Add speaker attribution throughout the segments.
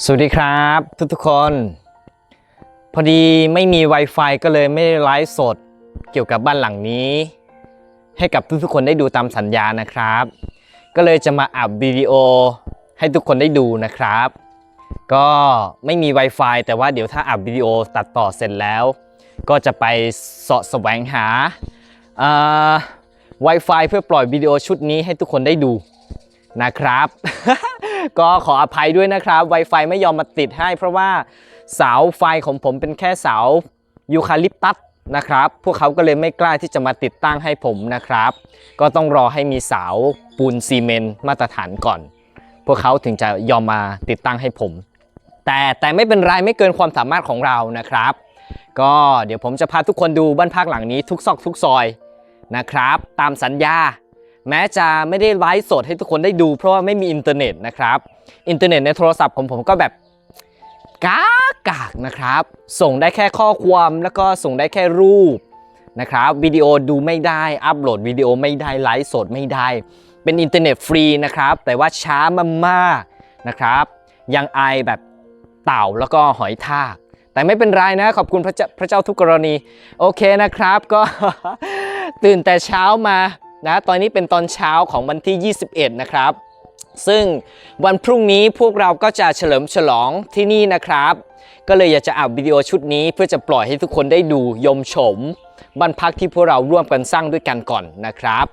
Speaker 1: สวัสดีครับทุกทุกคน พอดีไม่มี Wi-Fi ก็เลยไม่ได้ไลฟ์สดเกี่ยวกับบ้านหลังนี้ ให้กับทุกๆคนได้ดูตามสัญญานะครับ ก็เลยจะมาอัดวิดีโอให้ทุกคนได้ดูนะครับ ก็ไม่มี Wi-Fi แต่ว่าเดี๋ยวถ้าอัดวิดีโอตัดต่อเสร็จแล้ว ก็จะไปเสาะแสวงหาอ่า Wi-Fi เพื่อปล่อยวิดีโอชุดนี้ให้ทุกคนได้ดูนะครับ ก็ขออภัยด้วยนะครับ Wi-Fi ไม่ยอมมาติดให้ เพราะว่าเสาไฟของผมเป็นแค่เสายูคาลิปตัสนะครับ พวกเขาก็เลยไม่กล้าที่จะมาติดตั้งให้ผมนะครับ ก็ต้องรอให้มีเสาปูนซีเมนต์มาตรฐานก่อน พวกเขาถึงจะยอมมาติดตั้งให้ผม แต่แต่ไม่เป็นไรไม่เกินความสามารถของเรานะครับ ก็เดี๋ยวผมจะพาทุกคนดูบ้านพักหลังนี้ทุกซอกทุกซอยนะครับ ตามสัญญา แม้จะไม่ได้ไลฟ์สดให้ทุกคนได้ดู เพราะว่าไม่มีอินเทอร์เน็ตนะครับ อินเทอร์เน็ตในโทรศัพท์ของผมก็แบบกากากนะครับ ส่งได้แค่ข้อความแล้วก็ส่งได้แค่รูปนะครับวิดีโอดูไม่ได้อัปโหลดวิดีโอไม่ได้ไลฟ์สดไม่ได้ เป็นอินเทอร์เน็ตฟรีนะครับ แต่ว่าช้ามากๆนะครับ ยังไอแบบเต่าแล้วก็หอยทาก แต่ไม่เป็นไรนะ ขอบคุณพระเจ้าพระเจ้าทุกกรณี โอเคนะครับก็ตื่นแต่เช้ามา นะตอนนี้เป็นตอนเช้าของวันที่ 21 นะครับ ซึ่งวันพรุ่งนี้พวกเราก็จะเฉลิมฉลองที่นี่นะครับ ก็เลยอยากจะอัดวิดีโอชุดนี้เพื่อจะปล่อยให้ทุกคนได้ดูยมชมบ้านพักที่พวกเราร่วมกันสร้างด้วยกันก่อนนะครับ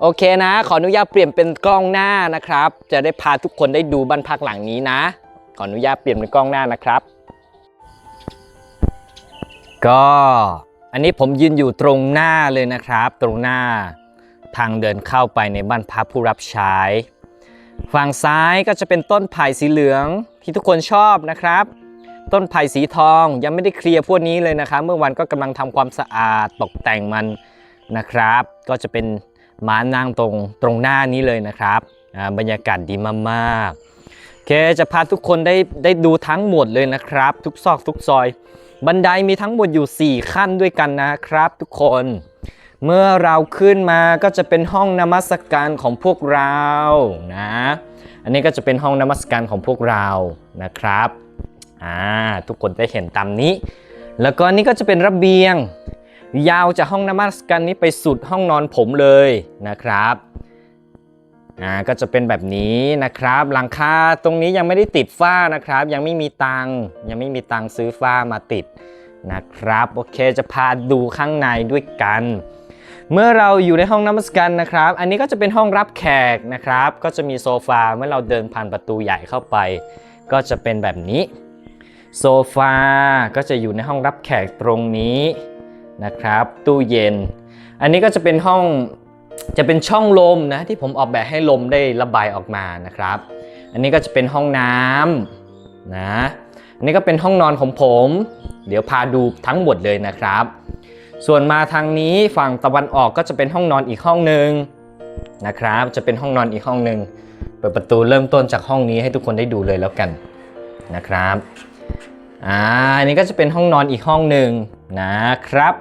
Speaker 1: โอเคนะ ขออนุญาตเปลี่ยนเป็นกล้องหน้านะครับ จะได้พาทุกคนได้ดูบ้านพักหลังนี้นะ ขออนุญาตเปลี่ยนเป็นกล้องหน้านะครับ ก็อันนี้ผมยืนอยู่ตรงหน้าเลยนะครับ ตรงหน้า ทางเดินเข้าไปในบ้านพักผู้รับใช้ ฝั่งซ้ายก็จะเป็นต้นไผ่สีเหลืองที่ทุกคนชอบนะครับ ต้นไผ่สีทองยังไม่ได้เคลียร์พวกนี้เลยนะครับ เมื่อวันก็กำลังทำความสะอาดตกแต่งมันนะครับ ก็จะเป็นม้านั่งตรงตรงหน้านี้เลยนะครับอ่าบรรยากาศดีมากๆโอเคจะพาทุกคนได้ได้ดูทั้งหมดเลยนะครับ ทุกซอกทุกซอย บันไดมีทั้งหมดอยู่ 4 ขั้นด้วยกันนะครับทุกคน เมื่อเราขึ้นมาก็จะเป็นห้องนมัสการของพวกเรานะ อันนี้ก็จะเป็นห้องนมัสการของพวกเรานะครับอ่าทุกคนได้เห็นตามนี้ แล้วก็นี่ก็จะเป็นระเบียง ยาวจากห้องนมัสการนี้ไปสุดห้องนอนผมเลยนะครับอ่าก็จะเป็นแบบนี้นะครับ หลังคาตรงนี้ยังไม่ได้ติดฝ้านะครับ ยังไม่มีตังยังไม่มีตังซื้อฝ้ามาติดนะครับ โอเคจะพาดูข้างในด้วยกัน เมื่อเราอยู่ในห้องน้ำมัสการนะครับ อันนี้ก็จะเป็นห้องรับแขกนะครับ ก็จะมีโซฟาเมื่อเราเดินผ่านประตูใหญ่เข้าไป ก็จะเป็นแบบนี้ โซฟาก็จะอยู่ในห้องรับแขกตรงนี้นะครับ ตู้เย็น อันนี้ก็จะเป็นห้องจะเป็นช่องลมนะที่ผมออกแบบให้ลมได้ระบายออกมานะครับ อันนี้ก็จะเป็นห้องน้ำนะอันนี้ก็เป็นห้องนอนของผม เดี๋ยวพาดูทั้งหมดเลยนะครับ ส่วนมาทางนี้ฝั่งตะวันออกก็จะเป็นห้องนอนอีกห้องหนึ่งนะครับ จะเป็นห้องนอนอีกห้องหนึ่งเปิดประตูเริ่มต้นจากห้องนี้ให้ทุกคนได้ดูเลยแล้วกันนะครับอ่าอันนี้ก็จะเป็นห้องนอนอีกห้องหนึ่งนะครับ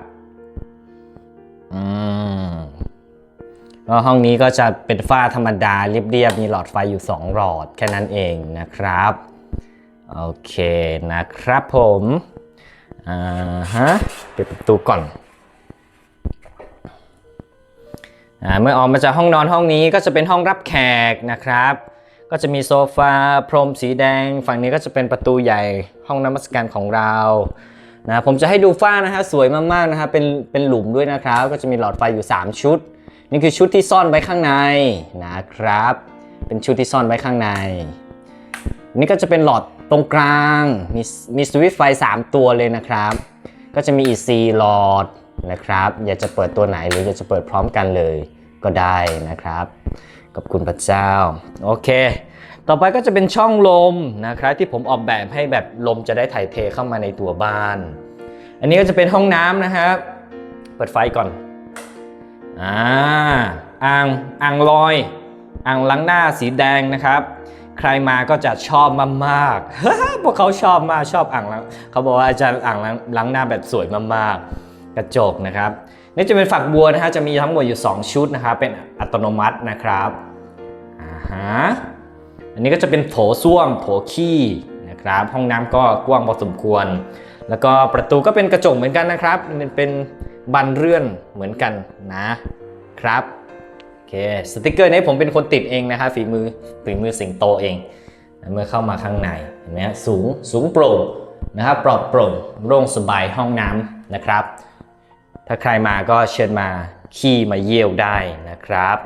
Speaker 1: อืมก็ห้องนี้ก็จะเป็นฝ้าธรรมดาเรียบๆมีหลอดไฟอยู่ 2 หลอดแค่นั้นเองนะครับ โอเคนะครับผมอ่าฮะปิดประตูก่อน เมื่อออกมาจากห้องนอนห้องนี้ก็จะเป็นห้องรับแขกนะครับ ก็จะมีโซฟาพรมสีแดง ฝั่งนี้ก็จะเป็นประตูใหญ่ห้องน้ำมัสการของเรานะผมจะให้ดูฝ้านะฮะสวยมากๆนะครับเป็นเป็นหลุมด้วยนะครับ ก็จะมีหลอดไฟอยู่ 3 ชุด นี่คือชุดที่ซ่อนไว้ข้างในนะครับ เป็นชุดที่ซ่อนไว้ข้างใน นี่ก็จะเป็นหลอดตรงกลางมีมีสวิตช์ไฟ 3 ตัวเลยนะครับ ก็จะมีอีก4หลอด นะครับ อยากจะเปิดตัวไหนหรืออยากจะเปิดพร้อมกันเลยก็ได้นะครับขอบคุณพระเจ้า โอเค ต่อไปก็จะเป็นช่องลมนะครับ ที่ผมออกแบบให้แบบลมจะได้ถ่ายเทเข้ามาในตัวบ้าน อันนี้ก็จะเป็นห้องน้ำนะครับ เปิดไฟก่อนอ่าอ่างอ่างลอยอ่างล้างหน้าสีแดงนะครับ ใครมาก็จะชอบมากๆพวกเขาชอบมากชอบอ่างล้างเขาบอกว่าอาจารย์อ่างล้างล้างหน้าแบบสวยมากๆ กระจกนะครับนี่จะเป็นฝักบัวนะฮะจะมีทั้งหมดอยู่ 2 ชุดนะครับเป็นอัตโนมัตินะครับอ่าฮะอันนี้ก็จะเป็นโถส้วมโถขี้นะครับห้องน้ำก็กว้างพอสมควร แล้วก็ประตูก็เป็นกระจกเหมือนกันนะครับมันเป็นบานเลื่อนเหมือนกันนะครับโอเคสติกเกอร์นี้ผมเป็นคนติดเองนะครับฝีมือฝีมือสิงโตเอง เมื่อเข้ามาข้างในเห็นไหมฮะสูงสูงโปร่งนะครับปลอดโปร่งโล่งสบายห้องน้ำนะครับ ถ้าใครมาก็เชิญมาขี้มาเยี่ยวได้นะครับ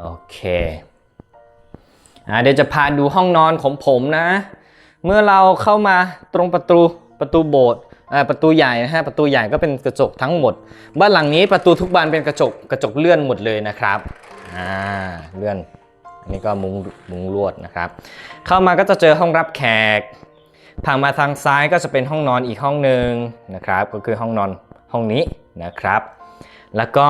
Speaker 1: โอเคอเดี๋ยวจะพาดูห้องนอนของผมนะ เมื่อเราเข้ามาตรงประตูประตูโบสถ์ประตูใหญ่นะฮะประตูใหญ่ก็เป็นกระจกทั้งหมด บ้านหลังนี้ประตูทุกบานเป็นกระจกกระจกเลื่อนหมดเลยนะครับอ่าเลื่อนอันนี้ก็มุงมุงลวดนะครับ เข้ามาก็จะเจอห้องรับแขกทางมาทางซ้ายก็จะเป็นห้องนอนอีกห้องหนึ่งนะครับ ก็คือห้องนอนห้องนี้ นะครับ แล้วก็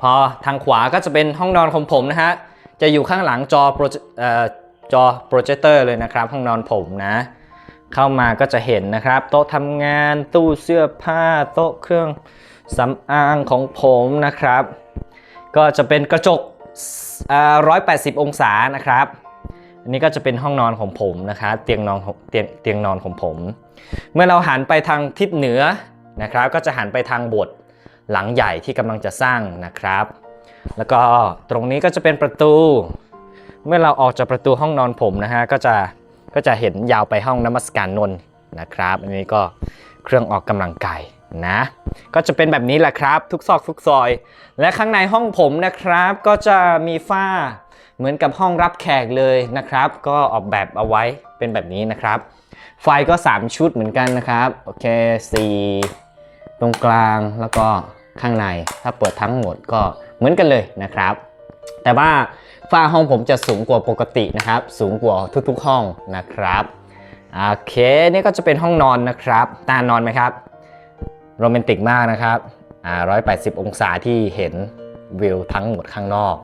Speaker 1: พอทางขวาก็จะเป็นห้องนอนของผมนะฮะ จะอยู่ข้างหลังจอโปรเจเอ่อจอโปรเจคเตอร์เลยนะครับ ห้องนอนผมนะ เข้ามาก็จะเห็นนะครับ โต๊ะทำงานตู้เสื้อผ้าโต๊ะเครื่องสำอางของผมนะครับ ก็จะเป็นกระจก 180 องศานะครับ อันนี้ก็จะเป็นห้องนอนของผมนะครับเตียงนอนเตียงเตียงนอนของผม เมื่อเราหันไปทางทิศเหนือ นะครับ ก็จะหันไปทางโบสถ์หลังใหญ่ที่กำลังจะสร้างนะครับ แล้วก็ตรงนี้ก็จะเป็นประตู เมื่อเราออกจากประตูห้องนอนผมนะฮะก็จะก็จะเห็นยาวไปห้องนมัสการนนท์นะครับ อันนี้ก็เครื่องออกกำลังกายนะ ก็จะเป็นแบบนี้แหละครับ ทุกซอกทุกซอย และข้างในห้องผมนะครับ ก็จะมีฝ้าเหมือนกับห้องรับแขกเลยนะครับ ก็ออกแบบเอาไว้เป็นแบบนี้นะครับ ไฟก็ 3 ชุดเหมือนกันนะครับ โอเค 4 ตรงกลางแล้วก็ข้างใน ถ้าเปิดทั้งหมดก็เหมือนกันเลยนะครับ แต่ว่าฝ้าห้องผมจะสูงกว่าปกตินะครับ สูงกว่าทุกๆห้องนะครับโอเค นี่ก็จะเป็นห้องนอนนะครับ ตานอนไหมครับ โรแมนติกมากนะครับอ่า180 องศาที่เห็นวิวทั้งหมดข้างนอก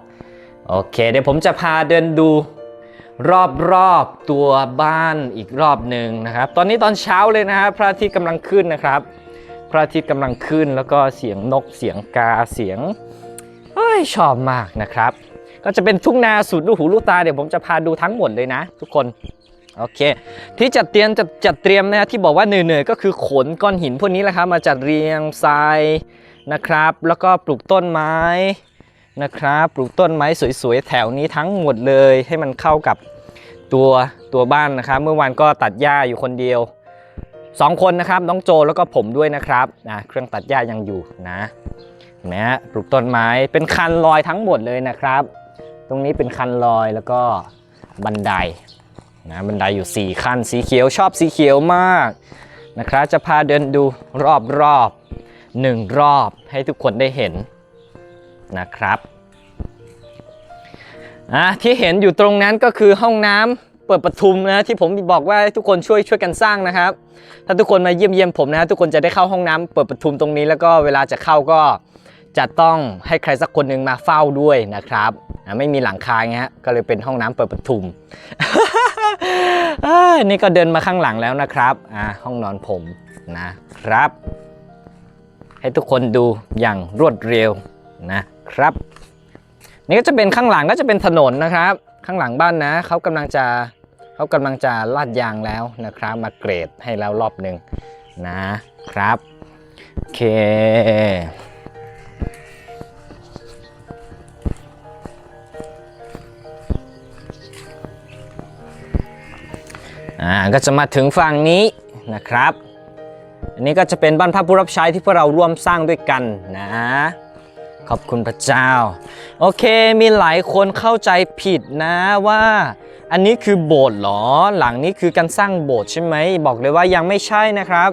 Speaker 1: โอเค เดี๋ยวผมจะพาเดินดู รอบๆตัวบ้านอีกรอบหนึ่งนะครับ ตอนนี้ตอนเช้าเลยนะครับพระอาทิตย์กำลังขึ้นนะครับ พระอาทิตย์กำลังขึ้นแล้วก็เสียงนกเสียงกาเสียงเฮ้ยชอบมากนะครับ ก็จะเป็นทุ่งนาสุดลูกหูลูกตาเดี๋ยวผมจะพาดูทั้งหมดเลยนะ ทุกคนโอเค ที่จัดเตรียมจัดจัดเตรียมนะที่บอกว่าเหนื่อยๆก็คือขนก้อนหินพวกนี้แหละครับมาจัดเรียงทรายนะครับ แล้วก็ปลูกต้นไม้ นะครับ ปลูกต้นไม้สวยๆ แถวนี้ทั้งหมดเลยให้มันเข้ากับตัวตัวบ้านนะครับ เมื่อวานก็ตัดหญ้าอยู่คนเดียวสองคนนะครับ น้องโจแล้วก็ผมด้วยนะครับนะเครื่องตัดหญ้ายังอยู่นะเห็นไหมฮะปลูกต้นไม้เป็นคันลอยทั้งหมดเลยนะครับ ตรงนี้เป็นคันลอยแล้วก็บันไดนะบันไดอยู่ 4 ขั้นสีเขียวชอบสีเขียวมากนะครับ จะพาเดินดูรอบรอบหนึ่งรอบให้ทุกคนได้เห็น นะครับอะที่เห็นอยู่ตรงนั้นก็คือห้องน้ำเปิดประทุมนะที่ผมบอกว่าทุกคนช่วยช่วยกันสร้างนะครับ ถ้าทุกคนมาเยี่ยมเยี่ยมผมนะทุกคนจะได้เข้าห้องน้ำเปิดประทุมตรงนี้แล้วก็เวลาจะเข้าก็จะต้องให้ใครสักคนหนึ่งมาเฝ้าด้วยนะครับอะไม่มีหลังคาไงฮะก็เลยเป็นห้องน้ำเปิดประทุมนี่ก็เดินมาข้างหลังแล้วนะครับอ่าห้องนอนผมนะครับ ให้ทุกคนดูอย่างรวดเร็วนะ ครับ นี่ก็จะเป็นข้างหลังก็จะเป็นถนนนะครับ ข้างหลังบ้านนะเขากำลังจะเขากำลังจะลาดยางแล้วนะครับ มาเกรดให้แล้วรอบหนึ่งนะครับโอเคอ่าก็จะมาถึงฝั่งนี้นะครับ อันนี้ก็จะเป็นบ้านพักผู้รับใช้ที่พวกเราร่วมสร้างด้วยกันนะ ขอบคุณพระเจ้า โอเคมีหลายคนเข้าใจผิดนะว่า อันนี้คือโบสถ์หรอ หลังนี้คือการสร้างโบสถ์ใช่ไหม บอกเลยว่ายังไม่ใช่นะครับ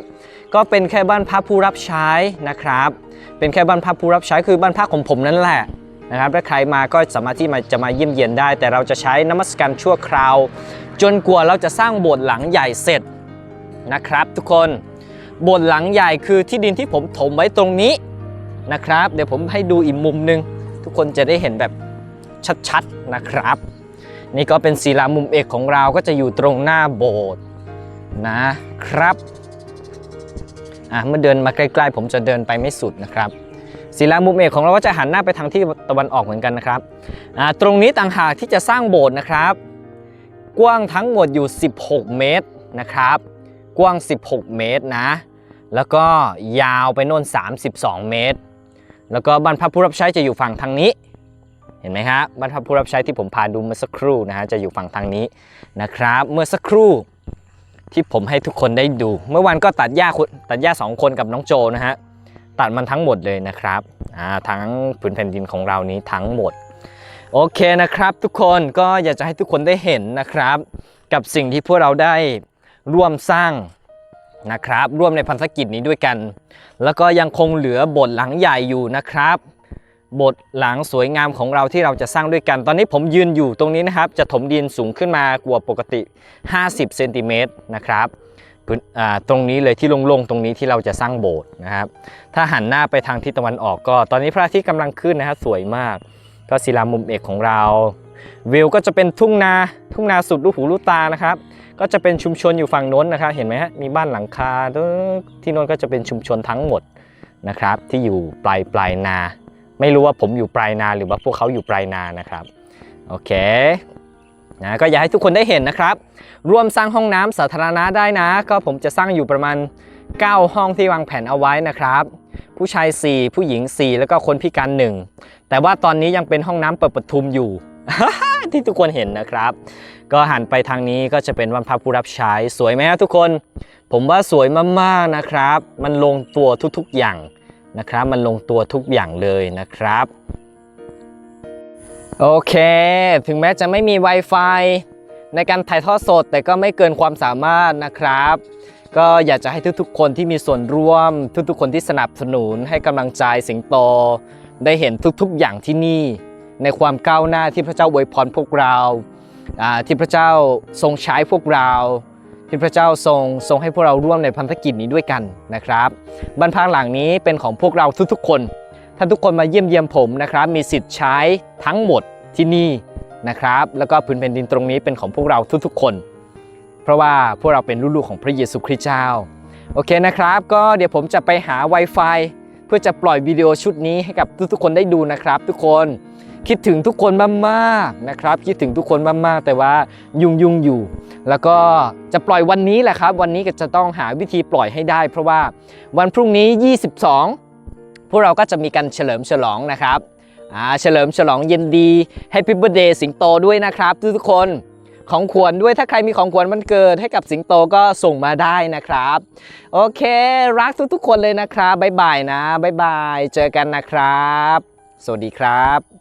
Speaker 1: ก็เป็นแค่บ้านพักผู้รับใช้นะครับ เป็นแค่บ้านพักผู้รับใช้คือบ้านพักของผมนั่นแหละนะครับถ้าใครมาก็สามารถที่มาจะมาเยี่ยมเยียนได้ แต่เราจะใช้นมัสการชั่วคราว จนกว่าเราจะสร้างโบสถ์หลังใหญ่เสร็จนะครับ ทุกคนโบสถ์หลังใหญ่คือที่ดินที่ผมถมไว้ตรงนี้ นะครับ เดี๋ยวผมให้ดูอีกมุมหนึ่งทุกคนจะได้เห็นแบบชัดๆนะครับ นี่ก็เป็นศิลามุมเอกของเราก็จะอยู่ตรงหน้าโบสถ์นะครับอะเมื่อเดินมาใกล้ๆ ผมจะเดินไปไม่สุดนะครับศิลามุมเอกของเราก็จะหันหน้าไปทางที่ตะวันออกเหมือนกันนะครับอ่าตรงนี้ต่างหากที่จะสร้างโบสถ์นะครับ กว้างทั้งหมดอยู่ 16 เมตรนะครับ กว้าง 16 เมตรนะ แล้วก็ยาวไปโน่น32 เมตร แล้วก็บรรพผู้รับใช้จะอยู่ฝั่งทางนี้ เห็นไหมครับบรรพผู้รับใช้ที่ผมพาดูเมื่อสักครู่นะฮะจะอยู่ฝั่งทางนี้นะครับ เมื่อสักครู่ที่ผมให้ทุกคนได้ดู เมื่อวันก็ตัดหญ้าคนตัดหญ้าสองคนกับน้องโจนะฮะตัดมันทั้งหมดเลยนะครับอ่าทั้งผืนแผ่นดินของเรานี้ทั้งหมดโอเคนะครับทุกคนก็อยากจะให้ทุกคนได้เห็นนะครับ กับสิ่งที่พวกเราได้ร่วมสร้าง นะครับร่วมในพันธกิจนี้ด้วยกัน แล้วก็ยังคงเหลือบทหลังใหญ่อยู่นะครับบทหลังสวยงามของเราที่เราจะสร้างด้วยกัน ตอนนี้ผมยืนอยู่ตรงนี้นะครับ จะถมดินสูงขึ้นมากว่าปกติ 50 เซนติเมตรนะครับตรงนี้เลยที่โล่งๆตรงนี้ที่เราจะสร้างโบสถ์นะครับ ถ้าหันหน้าไปทางทิศตะวันออกก็ ตอนนี้พระอาทิตย์กำลังขึ้นนะฮะสวยมาก ก็ศิลามุมเอกของเรา วิวก็จะเป็นทุ่งนาทุ่งนาสุดลูกหูลูกตานะครับ ก็จะเป็นชุมชนอยู่ฝั่งโน้นนะครับเห็นไหมฮะมีบ้านหลังคาที่โน้นก็จะเป็นชุมชนทั้งหมดนะครับ ที่อยู่ปลายปลายนา ไม่รู้ว่าผมอยู่ปลายนาหรือว่าพวกเขาอยู่ปลายนานะครับโอเคนะก็อยากให้ทุกคนได้เห็นนะครับ ร่วมสร้างห้องน้ำสาธารณะได้นะ ก็ผมจะสร้างอยู่ประมาณ 9 ห้องที่วางแผนเอาไว้นะครับ ผู้ชาย 4 ผู้หญิง 4 แล้วก็คนพิการ 1 แต่ว่าตอนนี้ยังเป็นห้องน้ำเปิดประทุมอยู่ที่ทุกคนเห็นนะครับ ก็หันไปทางนี้ก็จะเป็นวันพระผู้รับใช้สวยไหมครับทุกคน ผมว่าสวยมากๆนะครับ มันลงตัวทุกๆอย่างนะครับ มันลงตัวทุกอย่างเลยนะครับ โอเค ถึงแม้จะไม่มี Wi-Fi ในการถ่ายทอดสดแต่ก็ไม่เกินความสามารถนะครับ ก็อยากจะให้ทุกๆ คนที่มีส่วนร่วม ทุกๆ คนที่สนับสนุนให้กำลังใจสิงโต ได้เห็นทุกๆ อย่างที่นี่ ในความก้าวหน้าที่พระเจ้าอวยพรพวกเราอ่า ที่พระเจ้าทรงใช้พวกเรา ที่พระเจ้าทรงทรงให้พวกเราร่วมในพันธกิจนี้ด้วยกันนะครับบ้านพักหลังนี้เป็นของพวกเราทุกๆคน ถ้าทุกคนมาเยี่ยมเยียมผมนะครับ มีสิทธิ์ใช้ทั้งหมดที่นี่นะครับ แล้วก็พื้นแผ่นดินตรงนี้เป็นของพวกเราทุกๆคน เพราะว่าพวกเราเป็นลูกๆของพระเยซูคริสต์เจ้าโอเคนะครับ ก็เดี๋ยวผมจะไปหา Wi-Fi เพื่อจะปล่อยวิดีโอชุดนี้ให้กับทุกๆคนได้ดูนะครับ ทุกคน คิดถึงทุกคนมากๆนะครับ คิดถึงทุกคนมากๆ แต่ว่ายุ่งยุ่งอยู่ แล้วก็จะปล่อยวันนี้แหละครับ วันนี้ก็จะต้องหาวิธีปล่อยให้ได้ เพราะว่าวันพรุ่งนี้ 22 พวกเราก็จะมีการเฉลิมฉลองนะครับเฉลิมฉลองเย็นดี Happy Birthday สิงโตด้วยนะครับทุกๆคนของขวัญด้วยถ้าใครมีของขวัญวันเกิดให้กับสิงโตก็ส่งมาได้นะครับ โอเค รักทุกๆคนเลยนะครับบ๊ายบายนะบ๊ายบาย เจอกันนะครับ สวัสดีครับ